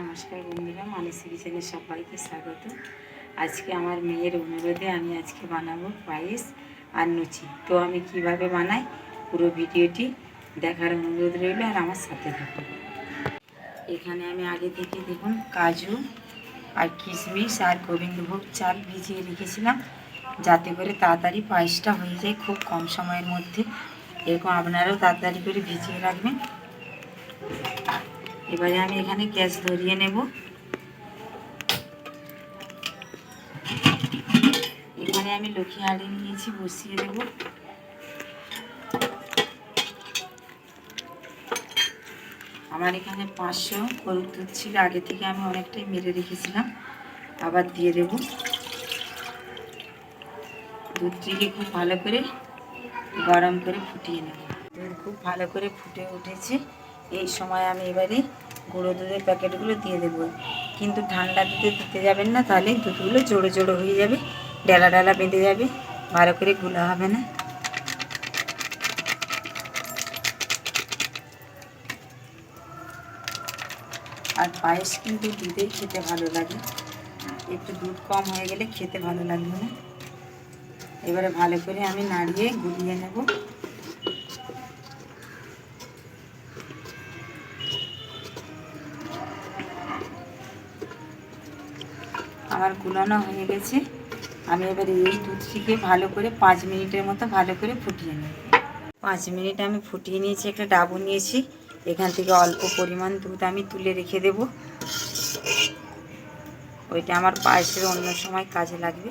নমস্কার বন্ধুরা মানসী কিচেনে সবাইকে স্বাগত। আজকে আমার মেয়ের অনুরোধে আমি আজকে বানাবো পায়েস আর লুচি। তো আমি কীভাবে বানাই, পুরো ভিডিওটি দেখার অনুরোধ রইল আর আমার সাথে থাকুন। এখানে আমি আগে থেকে দেখুন, কাজু আর কিশমিশ আর গোবিন্দভোগ চাল ভিজিয়ে রেখেছিলাম, যাতে করে তাড়াতাড়ি পায়েসটা হয়ে যায় খুব কম সময়ের মধ্যে। এরকম আপনারাও তাড়াতাড়ি করে ভিজিয়ে রাখবেন। এবারে আমি এখানে গ্যাস ধরিয়ে নেব। এখানে আমি লক্ষ্মী হাঁড়ি নিয়েছি, বসিয়ে দেব। আমার এখানে পাঁচশো গরুর দুধ ছিল, আগে থেকে আমি অনেকটাই মেরে রেখেছিলাম, আবার দিয়ে দেব। দুধটিকে খুব ভালো করে গরম করে ফুটিয়ে নেব। দুধ খুব ভালো করে ফুটে উঠেছে। এই সময় আমি এবারে গুঁড়ো দুধের প্যাকেটগুলো দিয়ে দেবো। কিন্তু ঠান্ডা দুধে দিতে যাবেন না, তাহলে দুধগুলো জোড়ো জোড়ো হয়ে যাবে, ডালা ডালা বেঁধে যাবে, ভালো করে গুলা হবে না। আর পায়েস কিন্তু দুধেই খেতে ভালো লাগে। একটু দুধ কম হয়ে গেলে খেতে ভালো লাগবে না। এবারে ভালো করে আমি নাড়িয়ে গুলিয়ে নেব। আমার গুলানো হয়ে গেছে। আমি এবার এই দুধটিকে ভালো করে পাঁচ মিনিটের মতো ভালো করে ফুটিয়ে নেব পাঁচ মিনিট আমি ফুটিয়ে নিয়েছি, একটা ডাবু নিয়েছি। এখান থেকে অল্প পরিমাণ দুধ আমি তুলে রেখে দেব। ওইটা আমার পায়েসের অন্য সময় কাজে লাগবে।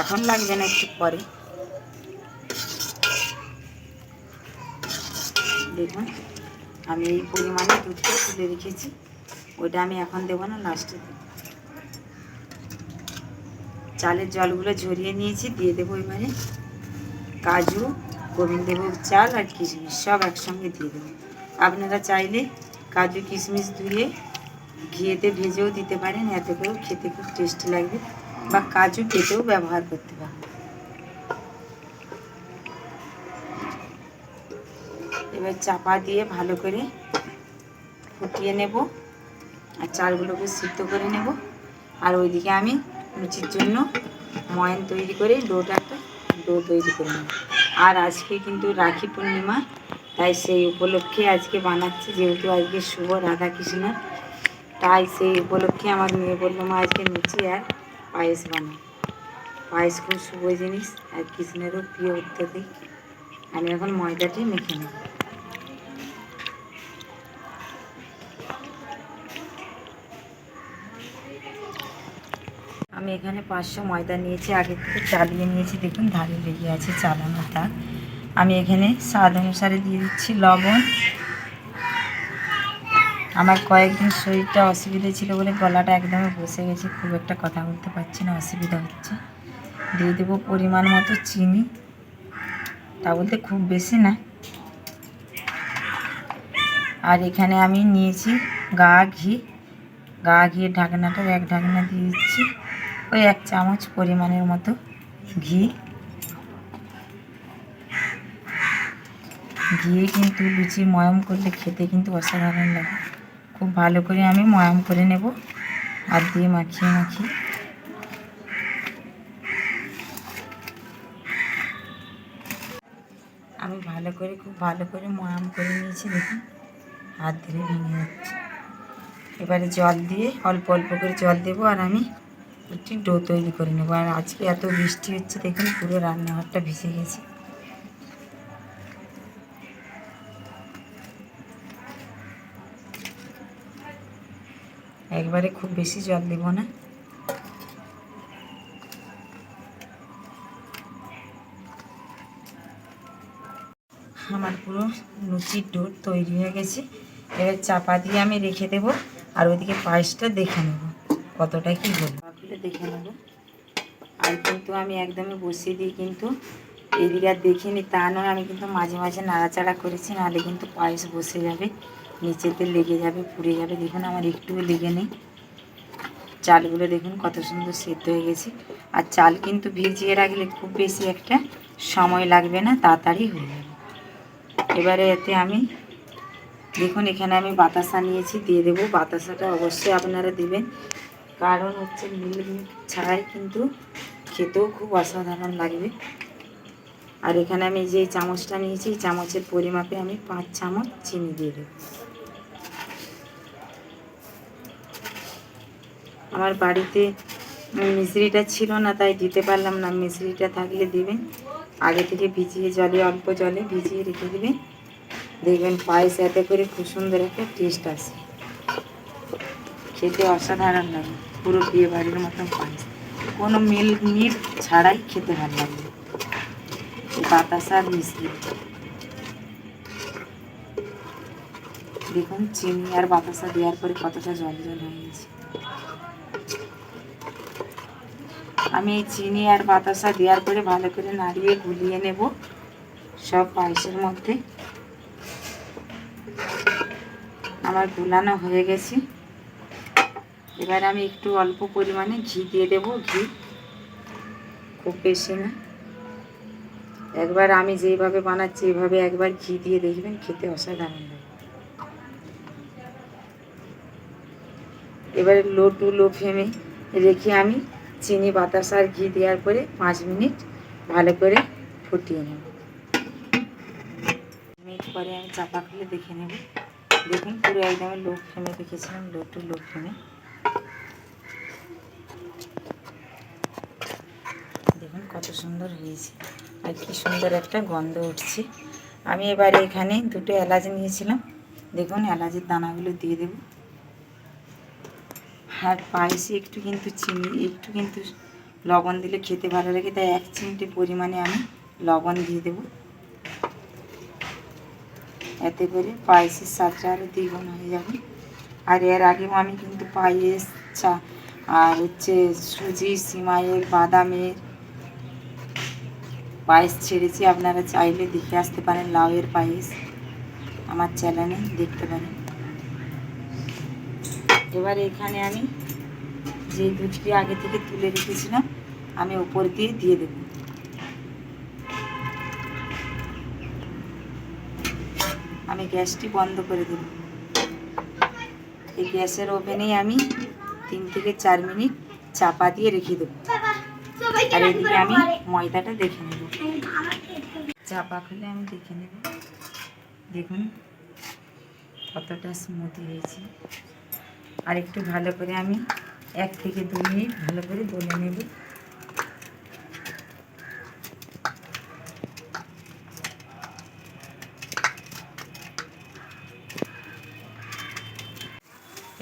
এখন লাগবে না একটু পরে। দেখুন, আমি এই পরিমাণে দুধটা তুলে রেখেছি। ওইটা আমি এখন দেবো না লাস্টে দেবো। চালের জলগুলো ঝরিয়ে নিয়েছি, দিয়ে দেবো এবারে কাজু, গোবিন্দভোগ চাল আর কিশমিশ, সব একসঙ্গে দিয়ে দেবো। আপনারা চাইলে কাজু, কিশমিশ ধুয়ে ঘিয়েতে ভেজেও দিতে পারেন, এতে করেও খেতে খুব টেস্টি লাগবে বা কাজু কেটেও ব্যবহার করতে পারেন। এবার চাপা দিয়ে ভালো করে ফুটিয়ে নেব আর চালগুলোকে সিদ্ধ করে নেব। আর ওইদিকে আমি লুচির জন্য ময়ন তৈরি করে ডোটা একটা ডো তৈরি করে আর আজকে কিন্তু রাখি পূর্ণিমা, তাই সেই উপলক্ষে আজকে বানাচ্ছি, যেহেতু আজকে শুভ রাধা কৃষ্ণর, তাই সেই উপলক্ষে আমার মেয়ে বলল, মা, আজকে লুচি আর পায়েস বানাই পায়েস খুব শুভ জিনিস, আর কৃষ্ণেরও প্রিয় অত্যাধিক আমি এখন ময়দাটি মেখে নেব। এখানে পাঁচশো ময়দা নিয়েছি, আগে থেকে চালিয়ে নিয়েছি। দেখুন, ধারে লেগে আছে চালানোর দাগ। আমি এখানে স্বাদ অনুসারে দিয়ে দিচ্ছি লবণ। আমার কয়েকদিন শরীরটা অসুবিধা ছিল বলে গলাটা একদমই বসে গেছে, খুব একটা কথা বলতে পারছি না, অসুবিধা হচ্ছে। দিয়ে দেবো পরিমাণ মতো চিনি। তা বলতে খুব বেশি না। আর এখানে আমি নিয়েছি গা ঘি। গা ঘিয়ের ঢাকনাটার এক ঢাকনা দিয়ে দিচ্ছি। ওই এক চামচ পরিমাণের মতো ঘি। ঘিয়ে কিন্তু লুচি ময়ম করলে খেতে কিন্তু অসাধারণ লাগে। খুব ভালো করে আমি ময়াম করে নেব হাত দিয়ে মাখিয়ে মাখিয়ে। আমি ভালো করে, খুব ভালো করে ময়াম করে নিয়েছি দেখুন। হাত ধরে ভেঙে যাচ্ছে। এবারে জল দিয়ে অল্প অল্প করে জল দেবো আর আমি একটি ডো তৈরি করে নেব। আর আজকে এত বৃষ্টি হচ্ছে, দেখুন পুরো রান্নাঘরটা ভিজে গেছে। একবারে খুব বেশি জল দেবো না। আমার পুরো লুচির ডোর তৈরি হয়ে গেছে। এবার চাপা দিয়ে আমি রেখে দেবো, আর ওইদিকে পায়েসটা দেখে নেব, কতটা কি খুলে দেখে নেব। আর কিন্তু আমি একদমই বসিয়ে দিই কিন্তু এদিকে আর দেখিনি, তা নয় আমি কিন্তু মাঝে মাঝে নাড়াচাড়া করেছি, নাহলে কিন্তু পায়েস বসে যাবে, নিচেতে লেগে যাবে, পুড়ে যাবে। দেখুন আমার একটুও লেগে নেই। চালগুলো দেখুন কত সুন্দর সেদ্ধ হয়ে গেছে। আর চাল কিন্তু ভিজিয়ে রাখলে খুব বেশি একটা সময় লাগবে না, তাড়াতাড়ি হয়ে যাবে। এবারে এতে আমি, দেখুন এখানে আমি বাতাসা নিয়েছি, দিয়ে দেবো। বাতাসাটা অবশ্যই আপনারা দিবেন। কারণ হচ্ছে মিল্ক ছাড়াই কিন্তু খেতেও খুব অসাধারণ লাগবে। আর এখানে আমি যে চামচটা নিয়েছি, এই চামচের পরিমাপে আমি পাঁচ চামচ চিনি দিয়ে দেবো। আমার বাড়িতে মিশ্রিটা ছিল না, তাই দিতে পারলাম না। মিশ্রিটা থাকলে দিবেন, আগে থেকে ভিজিয়ে জলে, অল্প জলে ভিজিয়ে রেখে দিবেন। দেখবেন পায়েস এতে করে খুব সুন্দর একটা টেস্ট আসে। খেতে অসাধারণ লাগে। পুরো বিয়ে বাড়ির মতন পায়েস কোনো মিল, মিট ছাড়াই খেতে ভালো লাগবে বাতাসা আর দেখুন, চিনি আর বাতাসা দেওয়ার পরে কতটা জল জল হয়ে গেছে। আমি এই চিনি আর বাতাসা দেওয়ার পরে ভালো করে নাড়িয়ে গুলিয়ে নেব সব পায়েসের মধ্যে। আমার গুলানো হয়ে গেছে। এবার আমি একটু অল্প পরিমাণে ঘি দিয়ে দেব, ঘি। খুব বেশি না। একবার আমি যেইভাবে বানাচ্ছি এইভাবে একবার ঘি দিয়ে দেখবেন খেতে অসাধারণ লাগে। এবারে লো টু লো ফ্লেমে রেখে আমি চিনি, বাতাস আর ঘি দেওয়ার পরে পাঁচ মিনিট ভালো করে ফুটিয়ে নেব। মিনিট পরে আমি চাপা খুলে দেখে নেব। দেখুন পুরো একদম লো ফ্লেমে রেখেছিলাম, লো টু লো ফ্লেমে দেখুন কত সুন্দর হয়েছে। আর কি সুন্দর একটা গন্ধ উঠছে। আমি এবারে এখানে দুটো এলাচ নিয়েছিলাম। দেখুন, এলাচের দানাগুলো দিয়ে দেবো। আর পায়েসে একটু কিন্তু চিনি, একটু কিন্তু লবণ দিলে খেতে ভালো লাগে। তাই এক চিমটি পরিমাণে আমি লবণ দিয়ে দেব। এতে করে পায়েসের স্বাদটা আরও দ্বিগুণ হয়ে যাবে। আর এর আগেও আমি কিন্তু পায়েস, চা আর হচ্ছে সুজি, সিমাইয়ের বাদামের পায়েস ছেড়েছি, আপনারা চাইলে দেখে আসতে পারেন লাউয়ের পায়েস আমার চ্যানেলে, দেখতে পারেন। এবার এখানে আমি যে দুধটি আগে থেকে তুলে রেখেছিলাম, আমি উপর দিয়ে দিয়ে দেব। আমি গ্যাসটি বন্ধ করে দেব। এই গ্যাসের ওভেনেই আমি তিন থেকে চার মিনিট চাপা দিয়ে রেখে দেবো। আর এদিকে আমি ময়দাটা দেখে নেব। চাপা খুলে আমি দেখে নেব। দেখুন, কতটা স্মুথ হয়েছে। আর একটু ভালো করে আমি এক থেকে দু মিনিট ভালো করে দলে নেব।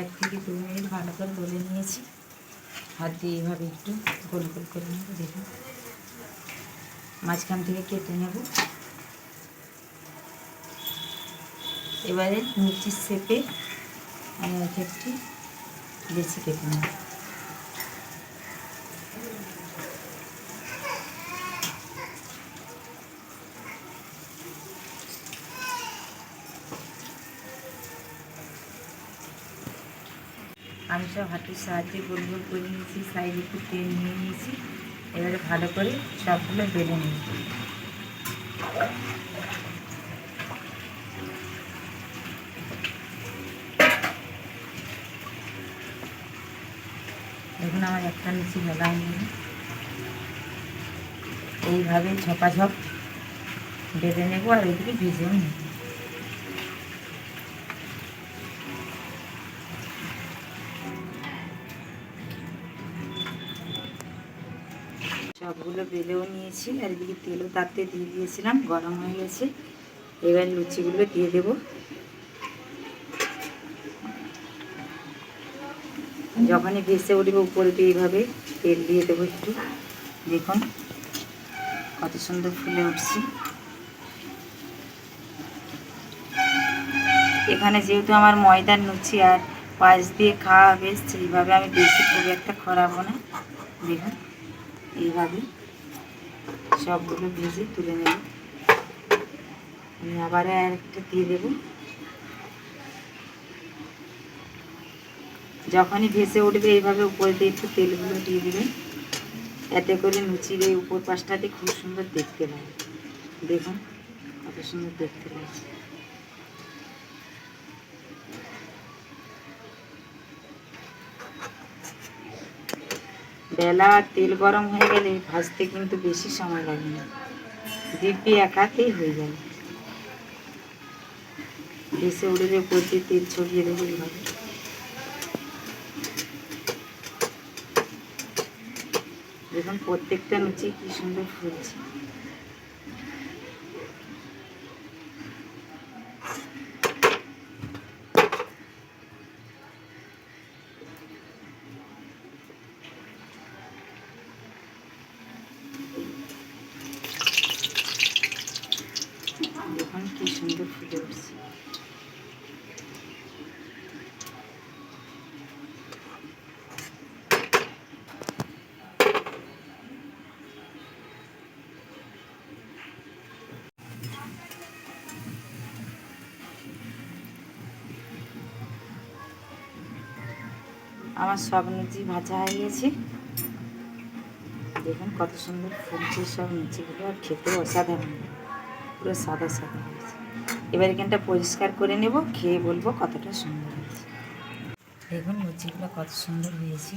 এক থেকে দু মিনিট ভালো করে দলে নিয়েছি। হাত দিয়ে এইভাবে একটু গোল গোল করে নেব, দেখুন। মাঝখান থেকে কেটে নেব। এবারে নিচের শেপে আমি এক একটি বেছে কেটে নেব। আমি সব হাতের সাহায্যে গোল গোল করে নিয়েছি, সাইডে একটু তেল নিয়ে নিয়েছি। এবারে ভালো করে সবগুলো বেলে নিয়েছি দেখুন আমার একটা নিচে বেলা হয়নি এইভাবে ঝপাঝপ বেঁধে নেব আর ওইদিকে ভিজেও নেব। সবগুলো বেলেও নিয়েছি, আর এদিকে তেলও তাতে দিয়ে দিয়েছিলাম, গরম হয়ে গেছে। এবার লুচিগুলো দিয়ে দেব। যখনই ভেসে উঠবে উপরে দিয়ে এইভাবে তেল দিয়ে দেবো একটু। দেখুন কত সুন্দর ফুলে উঠছে। এখানে যেহেতু আমার ময়দার লুচি আর পায়েস দিয়ে খাওয়া হবে, সেইভাবে আমি বেশি খুব একটা খরাবো না। দেখুন। এইভাবে সবগুলো ভেজে তুলে নেব। আমি আবার একটা দিয়ে দেব। যখনই ভেসে উঠবে এইভাবে উপরে দিয়ে একটু তেলগুলো দিয়ে দেবেন। এতে করে লুচির এই উপর পাশটাতে খুব সুন্দর দেখতে লাগে। দেখুন, কত সুন্দর দেখতে লাগছে। বেলা আর তেল গরম হয়ে গেলে ভাজতে কিন্তু বেশি সময় লাগে না। দিব্যি একাতেই হয়ে যাবে ভেসে উড়ে উপর দিয়ে তেল ছড়িয়ে দেবে এইভাবে দেখুন প্রত্যেকটা লুচি কি সুন্দর ফুলছে। দেখুন কি সুন্দর ফুটে উঠছে আমার সব লুচি ভাজা হয়ে গেছে। দেখুন কত সুন্দর ফুলছে সব লুচিগুলো আর খেতে অসাধারণ। পুরো সাদা সাদা হয়েছে। এবার এখানটা পরিষ্কার করে নেব, খেয়ে বলব কতটা সুন্দর হয়েছে। দেখুন লুচিগুলো কত সুন্দর হয়েছে।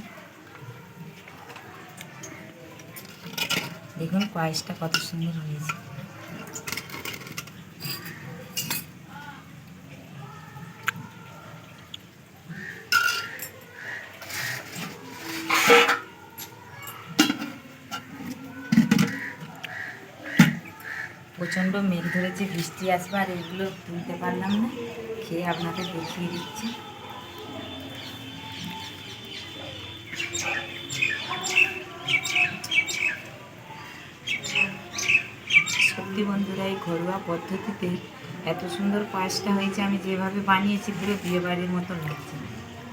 দেখুন পায়েসটা কত সুন্দর হয়েছে। মেঘ ধরেছে, বৃষ্টি আসবে আর এগুলো তুলতে পারলাম না। খেয়ে আপনাদের দেখিয়ে দিচ্ছি। সত্যি বন্ধুরা, এই ঘরোয়া পদ্ধতিতে এত সুন্দর পায়েসটা হয়েছে, আমি যেভাবে বানিয়েছি, পুরো বিয়েবাড়ির মতো লাগছে।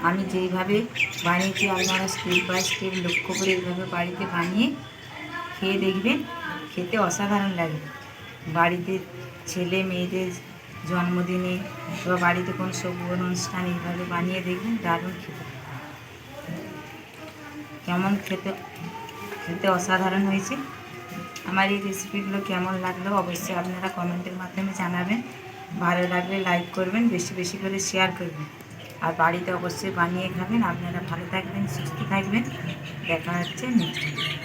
আমি যেইভাবে বানিয়েছি, আপনারা স্টেপ বাই স্টেপ লক্ষ্য করে এইভাবে বাড়িতে বানিয়ে খেয়ে দেখবেন, খেতে অসাধারণ লাগে বাড়িতে ছেলে মেয়েদের জন্মদিনে বা বাড়িতে কোনো শুভ অনুষ্ঠান এইভাবে বানিয়ে দেখবেন, দারুণ খেতে। কেমন খেতে খেতে অসাধারণ হয়েছে। আমার এই রেসিপিগুলো কেমন লাগল অবশ্যই আপনারা কমেন্টের মাধ্যমে জানাবেন। ভালো লাগলে লাইক করবেন, বেশি বেশি করে শেয়ার করবেন। আর বাড়িতে অবশ্যই বানিয়ে খাবেন। আপনারা ভালো থাকবেন, সুস্থ থাকবেন। দেখা হচ্ছে নেক্সট